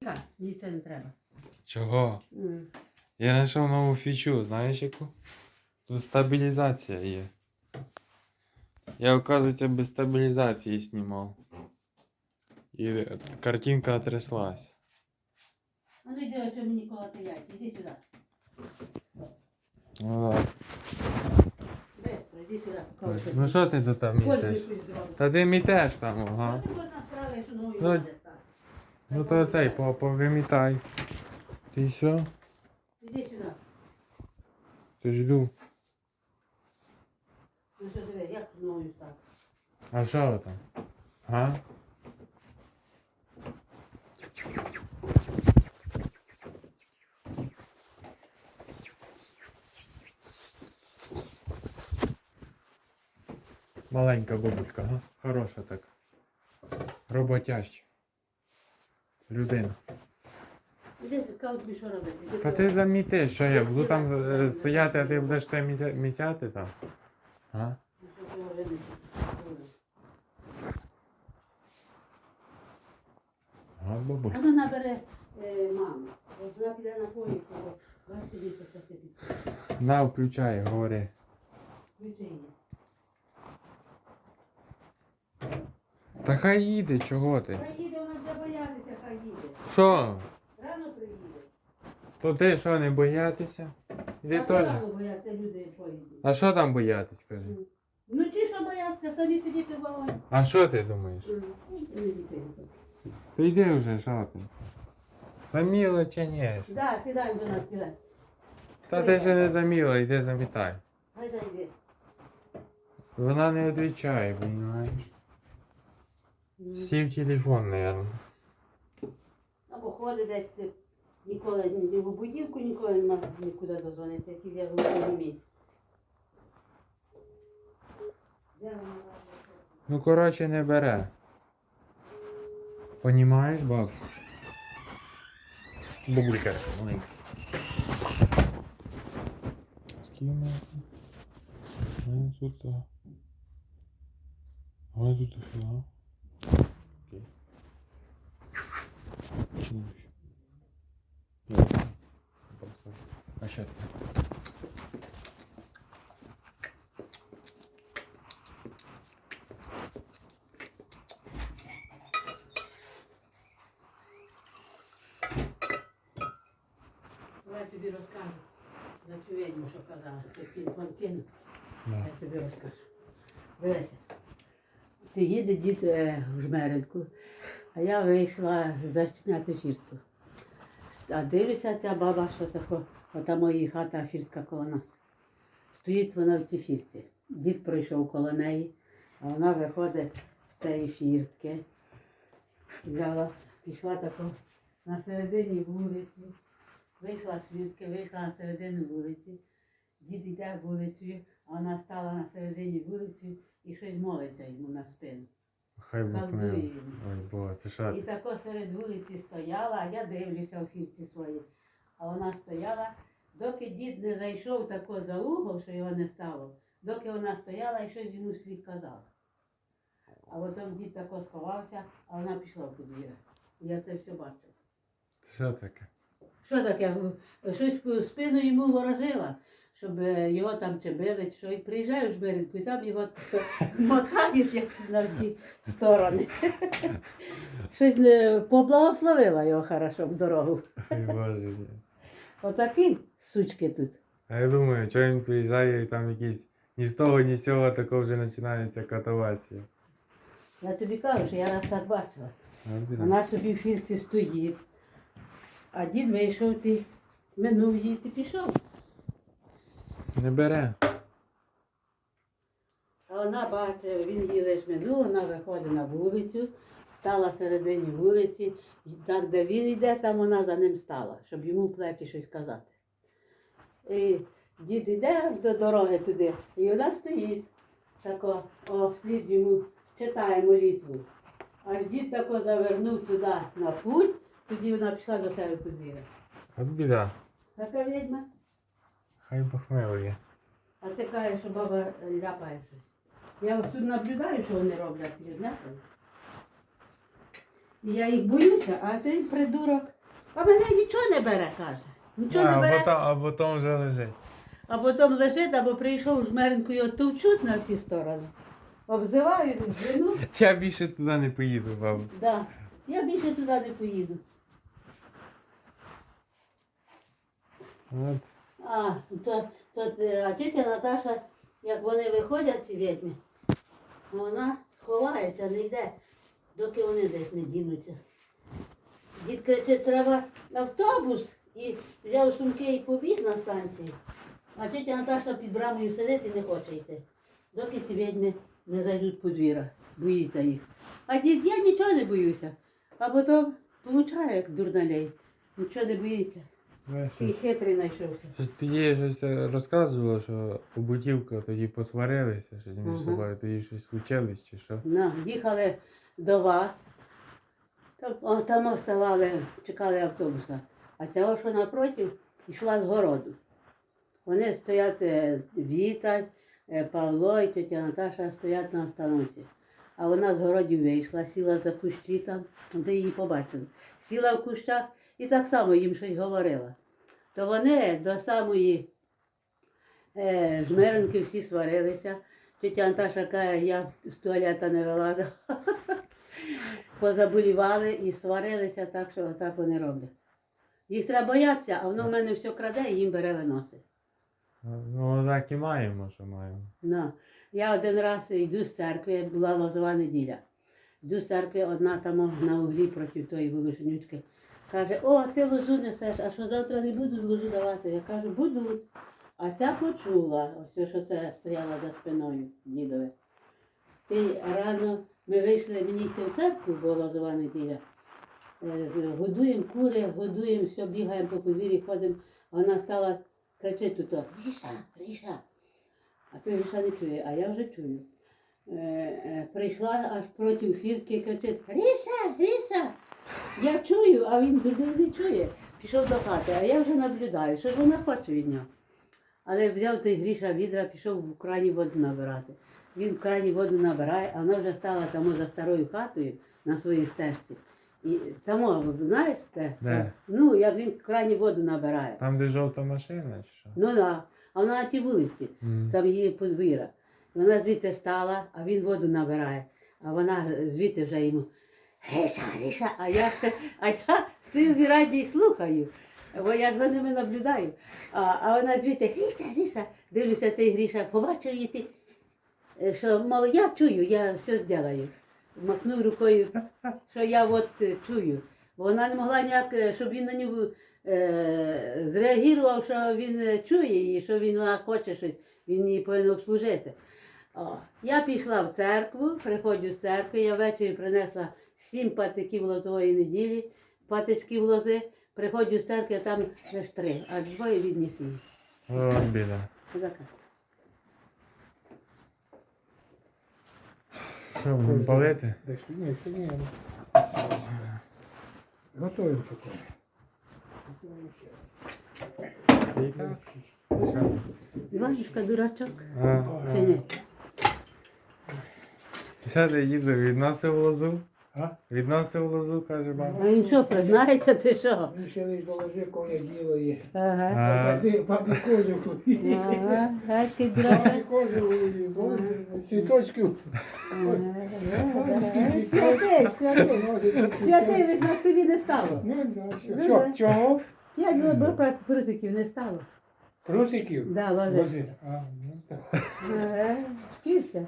Так, це не треба. Чого? М. Я знайшов нову фічу, знаєш яку? Тут стабілізація є. Я, оказується, без стабілізації знімав. І картинка тряслась. А ну йди ось мені колоти яйця, іди сюди. Ну так. Быстро, іди сюди. Так, Ну що ти тут там мітеш? Та ти мітеш там, ага. Ну, Ну то цей по- повимітай. Ти що? Іди сюди. Ти жду. Ну що диви, як тут ногою стати? А що ви там? Га? Маленька бабулька, га? Хороша така. Роботяща. Людина. Та ти замітиш, що я буду там е, стояти, а ти будеш те мітяти там. А? Що ти? А, бабуль. Ну набере е, маму. От вона піде на під. На, включай, говори. Та хай їде, чого ти? Хай їде, вона буде боятися, хай їде. Що? Рано приїде. То ти що, не боятися? Іди а теж. рано бояться люди поїдуть. А що там боятись, кажи? Ну ті, що бояться, самі сидіти в вагоні. А що ти думаєш? То йди вже, що ти? Заміло чи ні? Да, сідай до нас, сідай. Та ти ще не заміла, йди замітай. Гайда йди. Вона не відповідає, розумієш? Сів телефон, мабуть. Або ходить десь ти ніколи ні в будівку, ніколи не може нікуди дозвонити, який я вона? Ну, коротше, не бере. Понімаєш, баб? Бабулька. Скільки в тут? А, тут дофіга. Окей. Чи не. Просто. А що це? Давай тобі розкажу за цю ведьму, що казала. Такий. Да. Я тобі розкажу. Дивися. Ти їде дід е, в жмеренку, а я вийшла зачиняти фіртку. А дивлюся, ця баба, що таке, ота моя хата, фіртка коло нас. Стоїть вона в цій фірці. Дід пройшов коло неї, а вона виходить з цієї фіртки. Взяла, пішла тако на середині вулиці. Вийшла з фіртки, вийшла на середину вулиці. Дід йде вулицею, а вона стала на середині вулиці і щось молиться йому на спину. Хай Колдує Ой, Боже, це І ти? тако серед вулиці стояла, а я дивлюся у фірці своїй. А вона стояла, доки дід не зайшов тако за угол, що його не стало, доки вона стояла і щось йому вслід казала. А потім дід тако сховався, а вона пішла в подвір'я. Я це все бачила. Це Що таке? Що таке? Щось спину йому ворожила, щоб е, його там чи били, чи що. І приїжджаю в Жмеринку, і там його мотають як на всі сторони. Щось не поблагословила його хорошо в дорогу. Ой, Боже. ні. Отакі сучки тут. А я думаю, що він приїжджає і там якийсь ні з того, ні з цього тако вже починається катавасія. Я тобі кажу, що я раз так бачила. Вона собі в фірці стоїть. А дід вийшов, ти минув її, ти пішов. Не бере. А вона бачить, він її лиш минув, вона виходить на вулицю, стала середині вулиці, і так, де він йде, там вона за ним стала, щоб йому в плечі щось казати. І дід йде до дороги туди, і вона стоїть, тако, о, вслід йому читає молитву. Аж дід тако завернув туди на путь, тоді вона пішла до себе подвір'я. От біда. Така відьма, Хай Бог а ти кажеш, що баба ляпає щось. Я ось тут наблюдаю, що вони роблять, знаєте? І я їх боюся, а ти придурок. А мене нічого не бере, каже. Нічого не бере. або там вже лежить. А потім лежить, або прийшов жмеренку його товчуть на всі сторони. Обзивають, жену. Я більше туди не поїду, бабу. Да. Я більше туди не поїду. От. А, то, то, е, а тітя Наташа, як вони виходять, ці відьми, вона ховається, не йде, доки вони десь не дінуться. Дід кричить, треба автобус і взяв сумки і побіг на станцію. А тітя Наташа під брамою сидить і не хоче йти, доки ці відьми не зайдуть по двірах, боїться їх. А дід, я нічого не боюся. А потім получає, як дурналей, нічого не боїться. Щось- хитрий знайшовся. щось Тоді щось е, розказувало, що у Бутівка тоді посварилися, щось між Ага. собою, тоді щось случилось чи що. На, їхали до вас. Там, оставали, чекали автобуса. А цього, що напротив, йшла з городу. Вони стоять, е, Віта, е, Павло і тетя Наташа стоять на остановці. А вона з городів вийшла, сіла за кущі там, де її побачили. Сіла в кущах і так само їм щось говорила. То вони до самої е, жмеренки всі сварилися. Тетя Анташа каже, я з туалета не вилазила. Позаболівали і сварилися так, що так вони роблять. Їх треба боятися, а воно в мене все краде і їм бере виносить. Ну так і маємо, що маємо. На. Я один раз йду з церкви, була лозова неділя. Йду з церкви, одна там на углі проти тої волошенючки. Каже, о, ти лозу несеш, а що завтра не будуть лозу давати? Я кажу, будуть. А ця почула, ось що це стояла за спиною дідове. Ти рано ми вийшли мені йти в церкву, бо лозова неділя. Е, Годуємо кури, годуємо, все, бігаємо по подвір'ї, ходимо. Вона стала, кричить тут, Ріша, Ріша. А той Гриша не чує, а я вже чую. Е, е, прийшла аж проти фірки і кричить Гриша, Гриша! Я чую, а він туди не чує. Пішов до хати, а я вже наблюдаю, що ж вона хоче від нього. Але взяв той Гріша відра, пішов в крані воду набирати. Він в крані воду набирає, а вона вже стала там за старою хатою на своїй стежці. І там, знаєш, те? Де? Ну, як він в крані воду набирає. Там, де жовта машина, чи що? Ну да. А вона на тій вулиці М. там її подвір'я. Вона звідти стала, а він воду набирає. А вона звідти вже йому. Гриша, Гриша, а я, а я стою в раді і слухаю. Бо я ж за ними наблюдаю. А, а вона звідти, Гриша, Гриша, дивлюся, цей Гриша, побачив її е, що, мол, я чую, я все зроблю. Махнув рукою, що я от е, чую. Вона не могла ніяк, е, щоб він на нього е, зреагував, що він чує її, що він вона хоче щось, він її повинен обслужити. О, я пішла в церкву, приходжу з церкви, я ввечері принесла сім патиків лозової неділі, патичків лози, приходжу з церкви, а там лише три, а двоє відніс її. О, біда. Що, будемо палити? Що ні, ще ні. Готуємо поки. Іванушка дурачок. А, Чи ні? Ти їду, відносив лозу? А? Відносив лозу, каже баба. А він що, признається, ти що? Він ще лиш доложи, коли діло є. Ага. А, Папі папі кожух. Ага, геть ти Папі дурачок. кожух, боже, цвіточків. Святий, святий. Святий, ви ж на столі не стало. Ну, да, що, що, чого? П'ять лобок прутиків не стало. Прусиків? Да, ложи. Ложи. А, ну так. Ага, Вчився.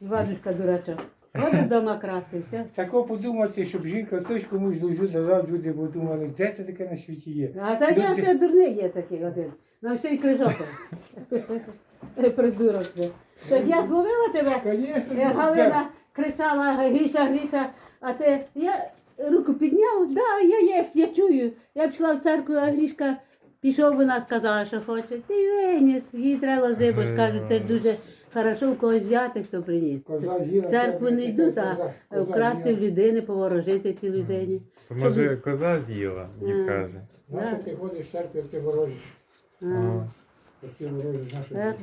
Іванушка дурачок. От вдома красти, все. Тако подумати, щоб жінка хтось комусь дуже давав, люди подумали, де це таке на світі є. А так я все дурний є такий один. На все й крижок. Придурок це. Так я зловила тебе. Звісно, Е, Галина кричала Гріша, Гріша, а ти я руку підняв, да, я єсть, я чую. Я пішла в церкву, а Грішка пішов, вона сказала, що хоче. Ти виніс, їй треба ж кажуть, це ж дуже хорошо в когось взяти, хто приніс. Коза з'їла, В церкву не йдуть, а коза- коза вкрасти в з'їла. людини, поворожити цій людині. Може коза з'їла, А. дід каже. Нащо ти ходиш в церкву, як ти ворожиш? А.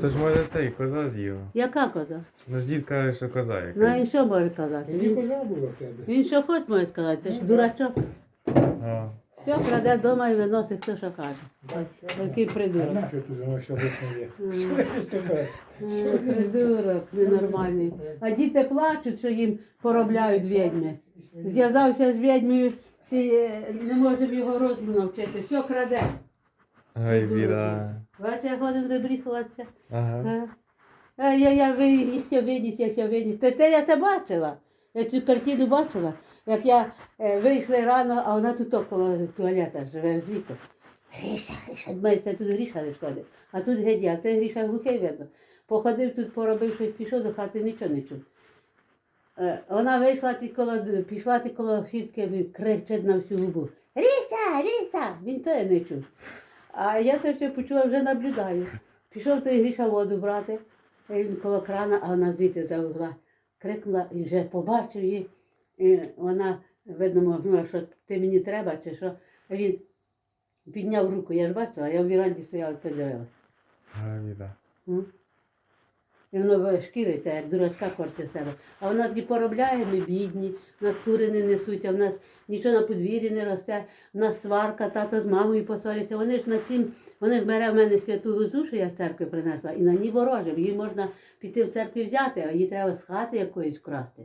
То ж може цей коза з'їла. Яка коза? Ну ж дід каже, що коза яка. Ну і що може казати? Тоді Він, коза була в тебе. він що хоч може сказати, це ж дурачок. А. Все краде вдома і виносить, хто що каже. Такий придурок. нащо є? Е, Придурок ненормальний. А діти плачуть, що їм поробляють відьми. Зв'язався з відьмою і е, не можемо його розуму навчити. Все краде. Ой, біда. Бачиш, як один вибріхуватися. Ага. Е. А я, я, ви- я все виніс, я все виніс. Та це я це бачила. Я цю картину бачила, як я е, вийшла рано, а вона тут около туалета живе з віком. Гріша, Гріша, думаю, тут Гріша не шкодить. А тут геді, а це Гріша глухий видно. Походив тут, поробив щось, пішов до хати, нічого не чув. Е, Вона вийшла коло, пішла ти коло фіртки, ви- кричить на всю губу. Ріса, Ріса! Він то не чув. А я це все почула, вже наблюдаю. Пішов той Гріша воду брати, він коло крана, а вона звідти за угла крикнула і вже побачив її. І вона, видно, мовила, що ти мені треба, чи що. А він підняв руку, я ж бачила, я в віранді стояла, то дивилася. М? І воно шкіриться, як дурачка корчить себе. А вона тоді поробляє, ми бідні, в нас кури не несуть, а в нас нічого на подвір'ї не росте, в нас сварка, тато з мамою посвариться. Вони ж на цим, вони ж бере в мене святу лозу, що я з церкви принесла, і на ній ворожим. Її можна піти в церкві взяти, а її треба з хати якоїсь вкрасти.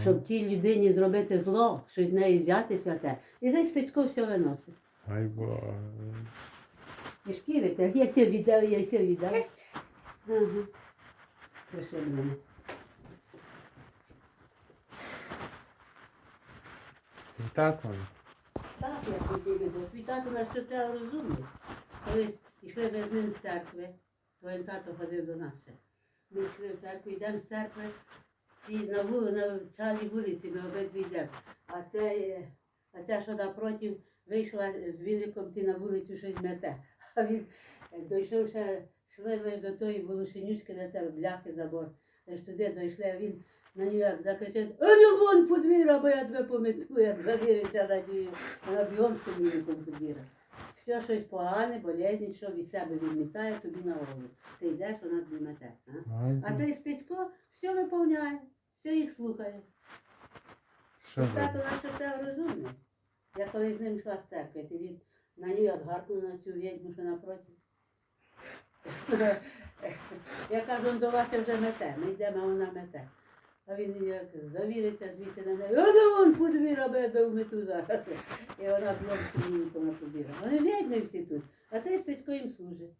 Щоб тій людині зробити зло, щось з неї взяти святе. І цей стечко все виносить. Ой, боже. І шкіриться, я все віддав, я все віддав. Ага. Прийшли до мене. Так воно. Так, я ходив, бо свій тато на що це розумний. Колись йшли ми з ним з церкви, своїм тато ходив до нас ще. Ми йшли в церкву, йдемо з церкви, і на вули, на чалій вулиці ми обидві йдемо. А це, е, а ця, що напротив, вийшла з віником, ти на вулицю щось мете. А він е, дійшов ще, йшли лише до тої волошенючки, де це бляхи забор. Аж туди дійшли, а він на нього як закричить, а вон подвір'я, бо я тебе помету, як завірився на нього. Вона бігом з тим віником подвір'я. Все щось погане, болезні, що від себе відмітає, тобі на голову. Ти йдеш, вона тобі мете. А? А той стецько все виповняє, все їх слухає. Тато за? наш це розумний. Я коли з ним йшла з церкви, то він на нього як гаркнув на цю відьму, що напроти. Я кажу, он до вас вже мете, ми йдемо, а вона мете. А він як завіриться звідти на неї, а он подвіра я в мету зараз. І вона б'є стрільником на Вони Вони ми всі тут, а той стецько їм служить.